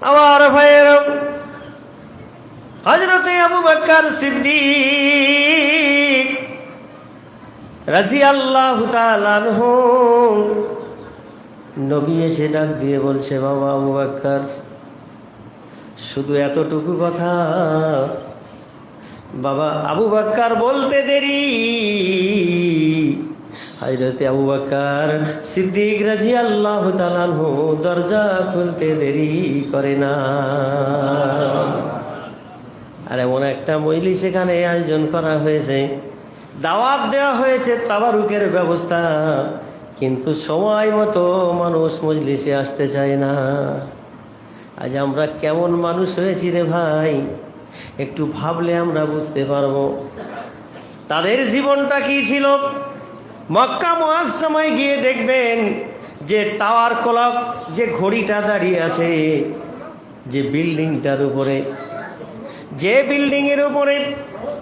আমার ভাইয়ের হজরতে আবু বকর সিদ্দিক রাজি আল্লাহ নবী এসে ডাক দিয়ে বলছে, বাবা আবু বকর, শুধু এতটুকু কথা। বাবা, আবু বাক্কার বলতে দেরি। হজরতে আবু বাক্কার সিদ্দিক রাজি আল্লাহ তালানহু দরজা খুলতে দেরি করে না। আর এমন একটা মইলি সেখানে আয়োজন করা হয়েছে। দাওয়াত দেওয়া হয়েছে তাবারুকের ব্যবস্থা। কিন্তু সময় মতো মানুষ মজলিসে আসতে চায় না। আজ আমরা কেমন মানুষ হয়েছি রে ভাই? একটু ভাবলে আমরা বুঝতে পারব। তাদের জীবনটা কি ছিল? মক্কা মহাসময় গিয়ে দেখবেন যে টাওয়ার ক্লক, যে ঘড়িটা দাঁড়িয়ে আছে, যে বিল্ডিংটার উপরে, যে বিল্ডিং এর উপরে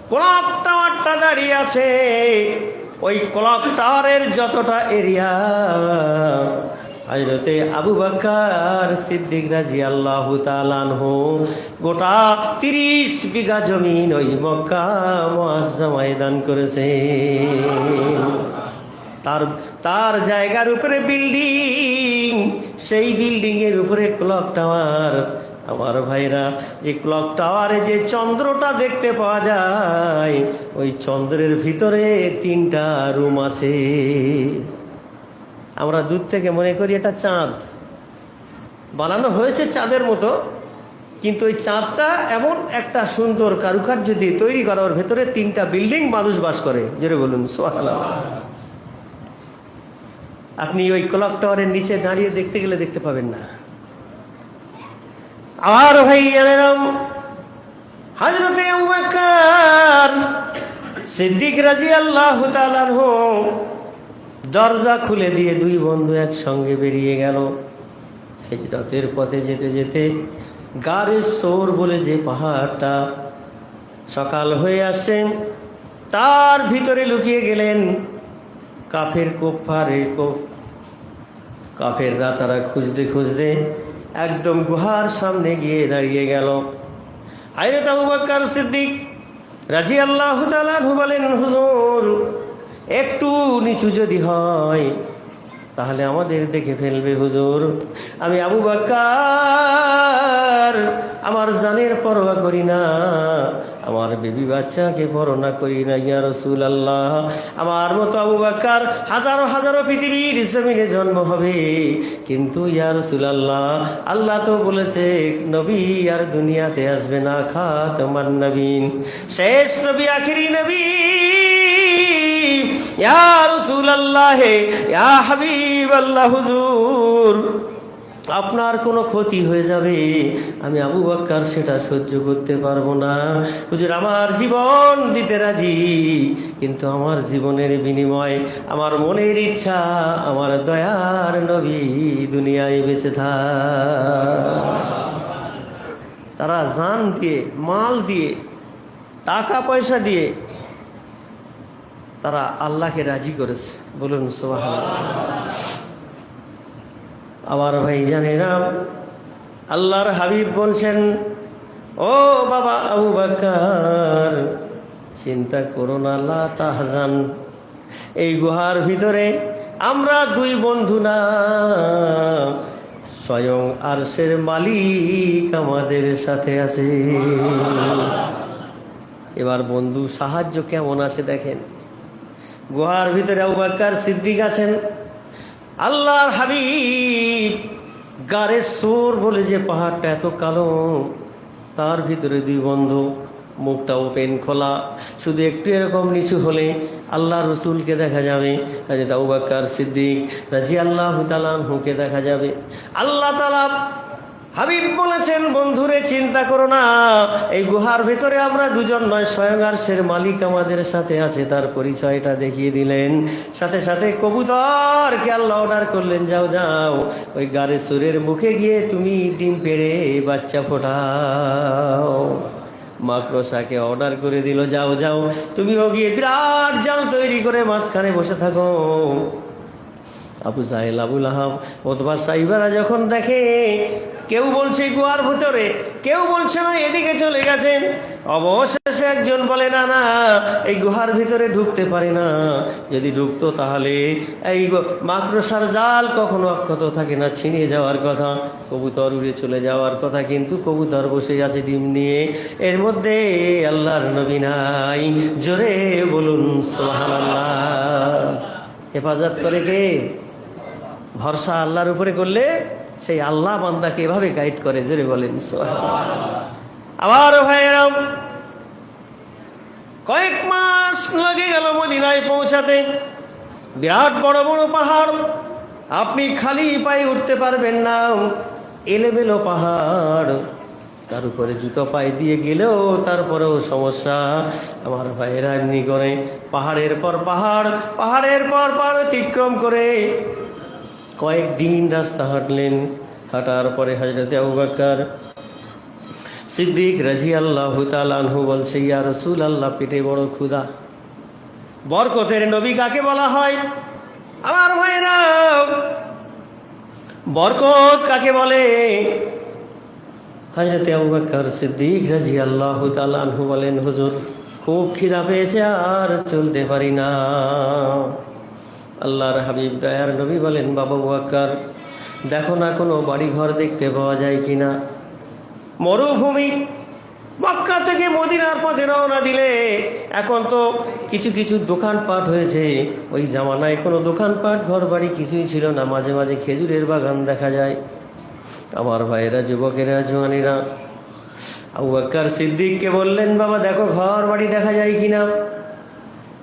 ক্লক টাওয়ারটা দাঁড়িয়ে আছে, ওই ক্লক টাওয়ারের যতটা এরিয়া হজরতে আবু বাক্কার সিদ্দিক রাজি আল্লাহ তালানহু গোটা তিরিশ বিঘা জমিন ওই মক্কা মহাজামায় দান করেছে তার তার জায়গার উপরে বিল্ডিং সেই বিল্ডিং এর উপরে ক্লক টাওয়ার আমার ভাইরা, যে ক্লক টাওয়ারে যে চন্দ্রটা দেখতে পাওয়া যায়, ওই চন্দ্রের ভিতরে তিনটা রুম আছে। আমরা দূর থেকে মনে করি এটা চাঁদ। বানানো হয়েছে চাঁদের মতো, কিন্তু ওই চাঁদটা এমন একটা সুন্দর কারুকার্য দিয়ে তৈরি করা, ওর ভেতরে তিনটা বিল্ডিং মানুষ বাস করে। যেটা বলুন সোহানা আপনি ওই ক্লক টাওয়ারের নিচে দাঁড়িয়ে দেখতে গেলে দেখতে পাবেন না। আর ভাই জানেরাম হজরতে সিদ্দিক রাজি আল্লাহ দরজা খুলে দিয়ে দুই বন্ধু একসঙ্গে বেরিয়ে গেল। হেজরতের পথে যেতে যেতে গাড়ের সোর বলে যে পাহাড়টা সকাল হয়ে আসছেন তার ভিতরে লুকিয়ে গেলেন কাফের কোফারে কোফ কাফেররা তারা খুঁজতে খুঁজতে একদম গুহার সামনে গিয়ে দাঁড়িয়ে গেল। আইরত আবু বকর সিদ্দিক রাজি আল্লাহ বলেন, হুজুর, একটু নিচু যদি হয়, তাহলে আমাদের দেখে ফেলবে হুজুর। আমি আবু বাক্কার আমার জানের পরোয়া করি না। আমার বেবি বাচ্চাকে পরোনা করি না, ইয়া রসুল আল্লাহ আমার মতো আবু বাক্কার হাজারো হাজারো পৃথিবীর জমিনে জন্ম হবে। কিন্তু ইয়া রসুল আল্লাহ আল্লাহ তো বলেছে, নবী আর দুনিয়াতে আসবে না খা তোমার নবীন। শেষ নবী, আখিরি নবী। ইয়া রসুল আল্লাহ ইয়া হাবিব আল্লাহ হুজুর। আপনার কোনো ক্ষতি হয়ে যাবে, আমি আবু বাক্কার সেটা সহ্য করতে পারব না। হুজুর, আমার জীবন দিতে রাজি, কিন্তু আমার জীবনের বিনিময় আমার মনের ইচ্ছা, আমার দয়ার নবী দুনিয়ায় বেঁচে থাক। তারা জান দিয়ে, মাল দিয়ে, টাকা পয়সা দিয়ে তারা আল্লাহকে রাজি করেছে। বলুন সোহান আমার ভাই জানেরা আল্লাহর হাবিব বলছেন, ও বাবা আবু বাক্কার চিন্তা করো না আল্লাহ তাহজান। এই গুহার ভিতরে আমরা দুই বন্ধু না। স্বয়ং আরশের মালিক আমাদের সাথে আছে। এবার বন্ধু সাহায্য কেমন আছে দেখেন। গুহার ভিতরে আবু বাক্কার সিদ্দিক আছেন। আল্লাহর হাবিব গারে সোর বলে যে পাহাড়টা এত কালো, তার ভিতরে দুই বন্ধু, মুখটা ওপেন খোলা, শুধু একটু এরকম নিচু হলে আল্লাহ রসুলকে দেখা যাবে বাক্কার সিদ্দিক রাজি আল্লাহ হুকে দেখা যাবে। আল্লাহ তালা হাবিব বলেছেন, বন্ধুরে, চিন্তা করো না। এই গুহার ভেতরে আমরা দুজন নয়, স্বয়ং আরশের মালিক আমাদের সাথে আছে। তার পরিচয়টা দেখিয়ে দিলেন। সাথে সাথে কবুতরকে আল্লাহ অর্ডার করলেন, যাও যাও, ওই গাড়ে সুরের মুখে গিয়ে তুমি ডিম পেড়ে বাচ্চা ফোটাও। মাকড়সাকে অর্ডার করে দিল, যাও যাও, তুমিও গিয়ে বিরাট জাল তৈরি করে মাঝখানে বসে থাকো। আবু সাহেল, আবুল আহাব অথবা সাইবারা যখন দেখে, কেউ বলছে গুহার ভিতরে, কেউ বলছে না এদিকে চলে গেছেন অবশেষে একজন বলে, না না, এই গুহার ভিতরে ঢুকতে পারে না। যদি ঢুকতো তাহলে এই মাকড়সার জাল কখনো অক্ষত থাকে না, ছিনিয়ে যাওয়ার কথা। কবুতর উড়ে চলে যাওয়ার কথা, কিন্তু কবুতর বসে আছে ডিম নিয়ে। এর মধ্যে আল্লাহর নবী নাই। জোরে বলুন, সুবহানাল্লাহ। হেফাজত করে কে? ভরসা আল্লাহর উপরে করলে সেই আল্লাহ বান্দাকে এভাবে গাইড করে, জোরে বলেন, সুবহানাল্লাহ। আবার ভাইয়েরাম, কয়েক মাস লাগে গেল মদিনায় পৌঁছাতে। বিরাট বড় বড় পাহাড়, আপনি খালি পায়ে উঠতে পারবেন না। এলেবেলো পাহাড়, তার উপরে জুতো পায়ে দিয়ে গেলেও তারপরেও সমস্যা। আমার ভাইয়েরা এমনি করে পাহাড়ের পর পাহাড়, পাহাড়ের পর পাহাড় অতিক্রম করে কয়েকদিন রাস্তা হাঁটলেন, হাঁটার পরে হজরতে আবু বকর সিদ্দিক রাজি আল্লাহ আনহু বলছে, ইয়া রসুল আল্লাহ পেটে বড় ক্ষুদা বরকতের নবী কাকে বলা হয়? আমার ভাইরা বরকত কাকে বলে? হাজরতে আবু বকর সিদ্দিক রাজি আল্লাহ আনহু বলেন, হুজুর, খুব খিদা পেয়েছে আর চলতে পারি না। আল্লাহর হাবিব দয়ার নবী বলেন, বাবা বকর দেখো না কোনো বাড়ি ঘর দেখতে পাওয়া যায় কি না মরুভূমি মক্কা থেকে মদিনার পথে রওনা দিলে, এখন তো কিছু কিছু দোকানপাট হয়েছে। ওই জামানায় কোনো দোকানপাট ঘর বাড়ি কিছুই ছিল না। মাঝে মাঝে খেজুরের বাগান দেখা যায়। আমার ভাইয়েরা, যুবকেরা, জোয়ানিরা, আবু বাক্কার সিদ্দিককে বললেন, বাবা, দেখো ঘর বাড়ি দেখা যায় কিনা?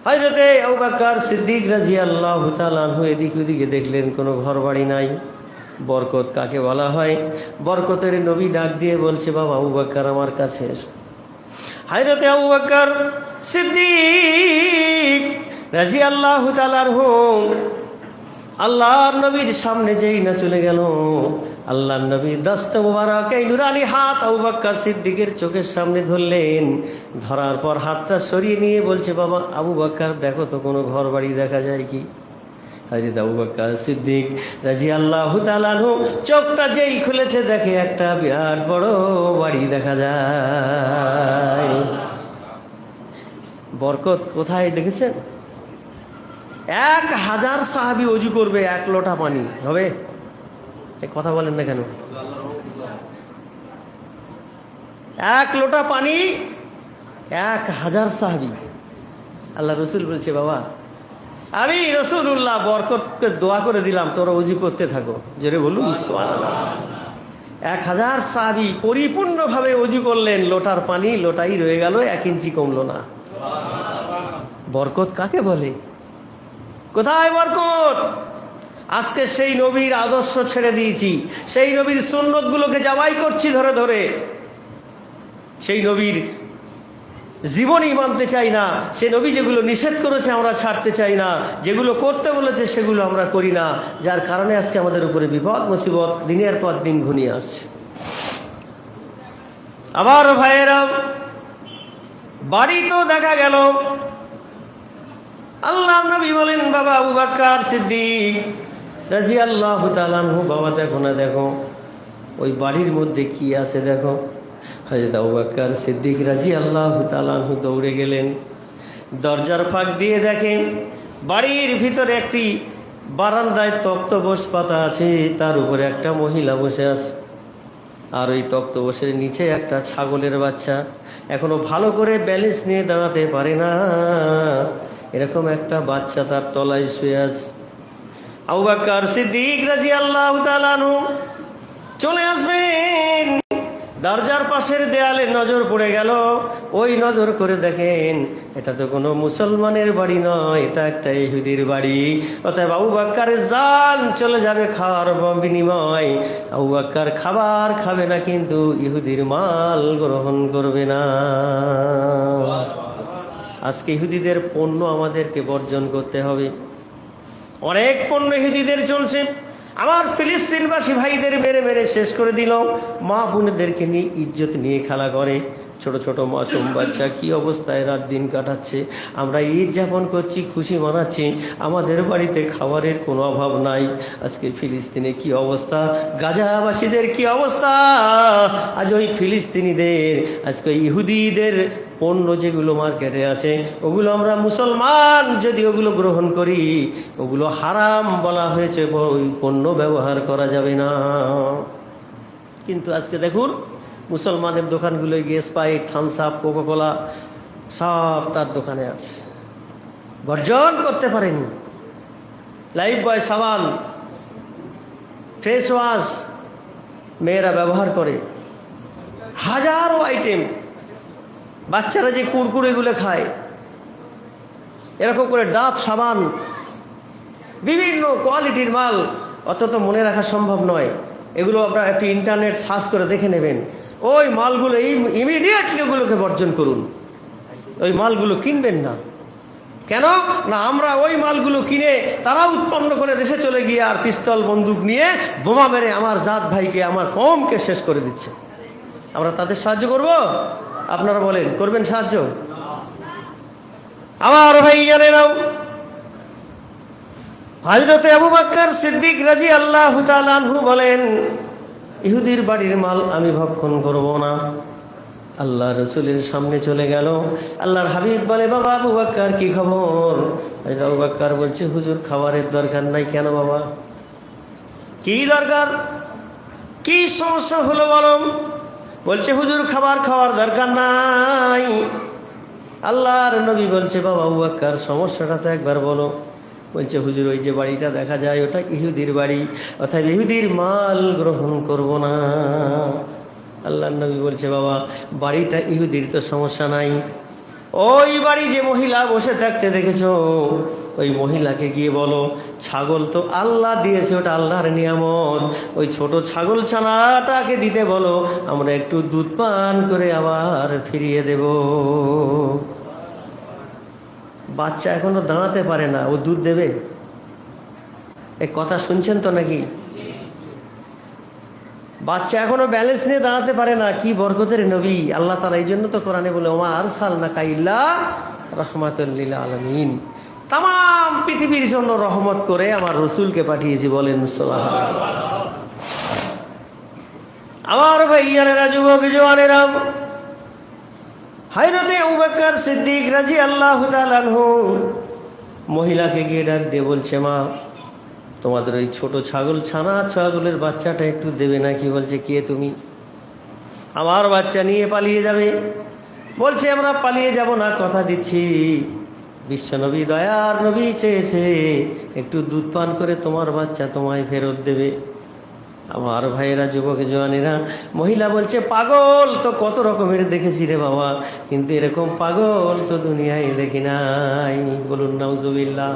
হজরতে আবাকার সিদ্দিক রাজি আল্লাহ তালু এদিক ওদিকে দেখলেন কোনো ঘর বাড়ি নাই। বরকত কাকে বলা হয়? বরকতের নবী ডাক দিয়ে বলছে, বাবা, আবু বাক্কার আমার কাছে এসো। হাজরতে আবু সিদ্দিক রাজি আল্লাহ তালারহু আল্লাহর নবীর সামনে যেই না চলে গেল। আল্লাহর নবী দস্ত মুবারক এই নুরানি হাত আবু বাক্কার সিদ্দিকের চোখের সামনে ধরলেন। ধরার পর হাতটা সরিয়ে নিয়ে বলছে, বাবা, আবু বাক্কার দেখো তো কোনো ঘর বাড়ি দেখা যায় কি? হজরত আবু বাক্কার সিদ্দিক রাজি আল্লাহ তালানহু চোখটা যেই খুলেছে, দেখে একটা বিরাট বড় বাড়ি দেখা যায়। বরকত কোথায় দেখেছেন? এক হাজার সাহাবি অজু করবে, এক লোটা পানি। হবে? কথা বলেন না কেন? এক লোটা পানি, এক হাজার সাহাবি। আল্লাহ রসুল বলছে, বাবা, আমি রসুল্লাহ বরকতকে দোয়া করে দিলাম, তোরা উজু করতে থাকো। জেরে বলুন। এক হাজার সাহাবি পরিপূর্ণভাবে অজু করলেন, লোটার পানি লোটাই রয়ে গেল, এক ইঞ্চি কমলো না। বরকত কাকে বলে? কোথায় বরকত? আজকে সেই নবীর আদর্শ ছেড়ে দিয়েছি। সেই নবীর সুন্নত গুলোকে জামাই করছি ধরে ধরে। সেই নবীর জীবনই মানতে চাই না। সে নবী যেগুলো নিষেধ করেছে আমরা ছাড়তে চাই না। যেগুলো করতে বলেছে সেগুলো আমরা করি না। যার কারণে আজকে আমাদের উপরে বিপদ, মুসিবত দিনের পর দিন ঘনিয়ে আসছে। আবার ভাইয়েরা, বাড়ি তো দেখা গেল। আল্লাহ নবী বলেন, বাবা আবু বাক্কার সিদ্দিক রাজি আল্লাহ তালানহু বাবা দেখো না, দেখো। ওই বাড়ির মধ্যে কি আছে, দেখো। হজরত আবু বাক্কার সিদ্দিক রাজি আল্লাহ তালানহু দৌড়ে গেলেন। দরজার ফাঁক দিয়ে দেখেন, বাড়ির ভিতরে একটি বারান্দায় তক্ত বস পাতা আছে, তার উপরে একটা মহিলা বসে আছে। আর ওই তক্ত বসে নিচে একটা ছাগলের বাচ্চা। এখনও ভালো করে ব্যালেন্স নিয়ে দাঁড়াতে পারে না। এরকম একটা বাচ্চা তার তলায় শুয়ে আছে। আবু সিদ্দিক রাজি আল্লাহ চলে আসবেন। দরজার পাশের দেয়ালে নজর পড়ে গেল। ওই নজর করে দেখেন, এটা তো কোনো মুসলমানের বাড়ি নয়, এটা একটা ইহুদির বাড়ি। অতএব আবু বাক্কারের জান চলে যাবে খাওয়ার বিনিময়। আবু বাক্কার খাবার খাবে না, কিন্তু ইহুদির মাল গ্রহণ করবে না। আজকে ইহুদিদের পণ্য আমাদেরকে বর্জন করতে হবে। অনেক পণ্য ইহুদিদের চলছে। আমার ফিলিস্তিনবাসী ভাইদের মেরে মেরে শেষ করে দিল। মা বোনদেরকে নিয়ে ইজ্জত নিয়ে খেলা করে। ছোট ছোট মাসুম বাচ্চা, কি অবস্থায় রাত দিন কাটাচ্ছে? আমরা ঈদ যাপন করছি, খুশি মানাচ্ছি, আমাদের বাড়িতে খাবারের কোনো অভাব নাই। আজকে ফিলিস্তিনে কি অবস্থা? গাজাবাসীদের কি অবস্থা? আজ ওই ফিলিস্তিনিদের, আজকে ইহুদিদের পণ্য যেগুলো মার্কেটে আছে, ওগুলো আমরা মুসলমান যদি ওগুলো গ্রহণ করি, ওগুলো হারাম বলা হয়েছে, ওই পণ্য ব্যবহার করা যাবে না। কিন্তু আজকে দেখুন মুসলমানের দোকানগুলোয় গিয়ে স্পাইট থামস আপ কোকোকোলা সব তার দোকানে আছে। বর্জন করতে পারেনি। লাইফ বয় সাবান ফেস ওয়াশ মেয়েরা ব্যবহার করে। হাজারো আইটেম বাচ্চারা যে কুরকুরেগুলো খায়। এরকম করে ডাব, সাবান, বিভিন্ন কোয়ালিটির মাল, অত মনে রাখা সম্ভব নয়। এগুলো আপনারা একটি ইন্টারনেট সার্চ করে দেখে নেবেন। ওই মালগুলো ইমিডিয়েটলি ওগুলোকে বর্জন করুন। ওই মালগুলো কিনবেন না। কেন? না, আমরা ওই মালগুলো কিনে তারা উৎপন্ন করে দেশে চলে গিয়ে আর পিস্তল, বন্দুক নিয়ে বোমা মেরে আমার জাত ভাইকে, আমার কমকে শেষ করে দিচ্ছে। আমরা তাদের সাহায্য করব? আপনারা বলেন, করবেন সাহায্য? আমার ভাই জানে নাও হাজরতে আবু বাক্কার সিদ্দিক রাজি আল্লাহ বলেন ইহুদির বাড়ির মাল আমি ভক্ষণ করব না। আল্লাহ রসুলের সামনে চলে গেল। আল্লাহর হাবিব বলে, বাবা, আবু বাক্কার, কি খবর? আবু বাক্কার বলছে, হুজুর, খাবারের দরকার নাই কেন বাবা? কি দরকার? কি সমস্যা হলো বলো? বলছে, হুজুর, খাবার খাওয়ার দরকার নাই। আল্লাহর নবী বলছে, বাবা, আবু বাক্কার, সমস্যাটা তো একবার বলো। বলছে, হুজুর, ওই যে বাড়িটা দেখা যায়, ওটা ইহুদির বাড়ি। অর্থাৎ ইহুদির মাল গ্রহণ করব না। আল্লাহ নবী বলছে, বাবা, বাড়িটা ইহুদির তো সমস্যা নাই। ওই বাড়ি যে মহিলা বসে থাকতে দেখেছ, ওই মহিলাকে গিয়ে বলো, ছাগল তো আল্লাহ দিয়েছে, ওটা আল্লাহর নিয়ামত। ওই ছোট ছাগল ছানাটাকে দিতে বলো, আমরা একটু দুধ পান করে আবার ফিরিয়ে দেব। বাচ্চা এখনও দাঁড়াতে পারে না, ও দুধ দেবে? এ কথা শুনছেন তো নাকি? বাচ্চা এখনও ব্যালেন্স নিয়ে দাঁড়াতে পারে না, কি বরকতের নবী। আল্লাহ তালা এই জন্য তো কোরআনে বলে, ওমা আর সাল না কাইল্লা রহমাতুল্লিল আলমিন। তাম পৃথিবীর জন্য রহমত করে আমার রসুলকে পাঠিয়েছি, বলেন আমার ভাইয়ানেরা যুবক জোয়ানেরা হাইরতে উবাক্কার সিদ্দিক রাজি আল্লাহ মহিলাকে গিয়ে ডাক দিয়ে বলছে, মা, তোমাদের ওই ছোট ছাগল, ছানা ছাগলের বাচ্চাটা একটু দেবে নাকি? বলছে, কে তুমি? আমার বাচ্চা নিয়ে পালিয়ে যাবে। বলছে, আমরা পালিয়ে যাব না, কথা দিচ্ছি। বিশ্বনবী দয়ার নবী চেয়েছে, একটু দুধ পান করে তোমার বাচ্চা তোমায় ফেরত দেবে। আমার ভাইয়েরা, যুবক, জওয়ানেরা, মহিলা বলছে, পাগল তো কত রকমের দেখেছি রে বাবা। কিন্তু এরকম পাগল তো দুনিয়ায় দেখি নাই। বলুন, নাউজুবিল্লাহ।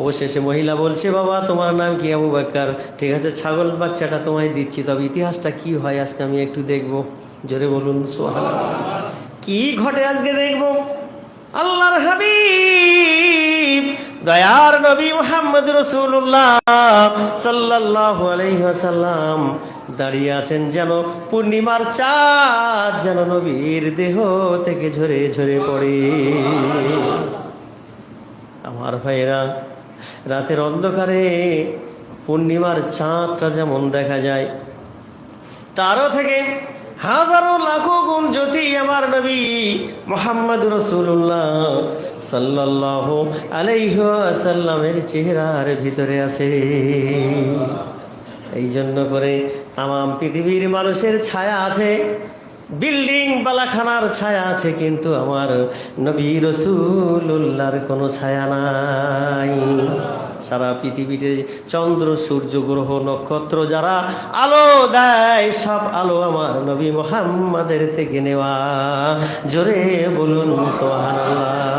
অবশেষে মহিলা বলছে, বাবা, তোমার নাম কি, আবু বাক্কার? ঠিক আছে, ছাগল বাচ্চাটা তোমায় দিচ্ছি, তবে ইতিহাসটা কি হয় আজকে আমি একটু দেখব। জোরে বলুন সোহান কি ঘটে আজকে দেখব? আল্লাহর হাবিব দয়ার নবী মোহাম্মদ রসুল্লাহ সাল্লাহ আলহ্লাম দাঁড়িয়ে আছেন যেন পূর্ণিমার চাঁদ যেন নবীর দেহ থেকে ঝরে ঝরে পড়ে। আমার ভাইয়েরা, রাতের অন্ধকারে পূর্ণিমার চাঁদটা যেমন দেখা যায়, তারও থেকে হাজারো লাখো গুণ জ্যোতি আমার নবী মোহাম্মদ রসুল্লাহ সাল্লাহ আলাইসাল্লামের চেহারার ভিতরে আছে। এই জন্য করে তাম পৃথিবীর মানুষের ছায়া আছে, বিল্ডিং বালাখানার ছায়া আছে, কিন্তু আমার নবী রসুল্লাহর কোনো ছায়া নাই। সারা পৃথিবীতে চন্দ্র, সূর্য, গ্রহ, নক্ষত্র যারা আলো দেয়, সব আলো আমার নবী মোহাম্মদের থেকে নেওয়া। জোরে বলুন সোহান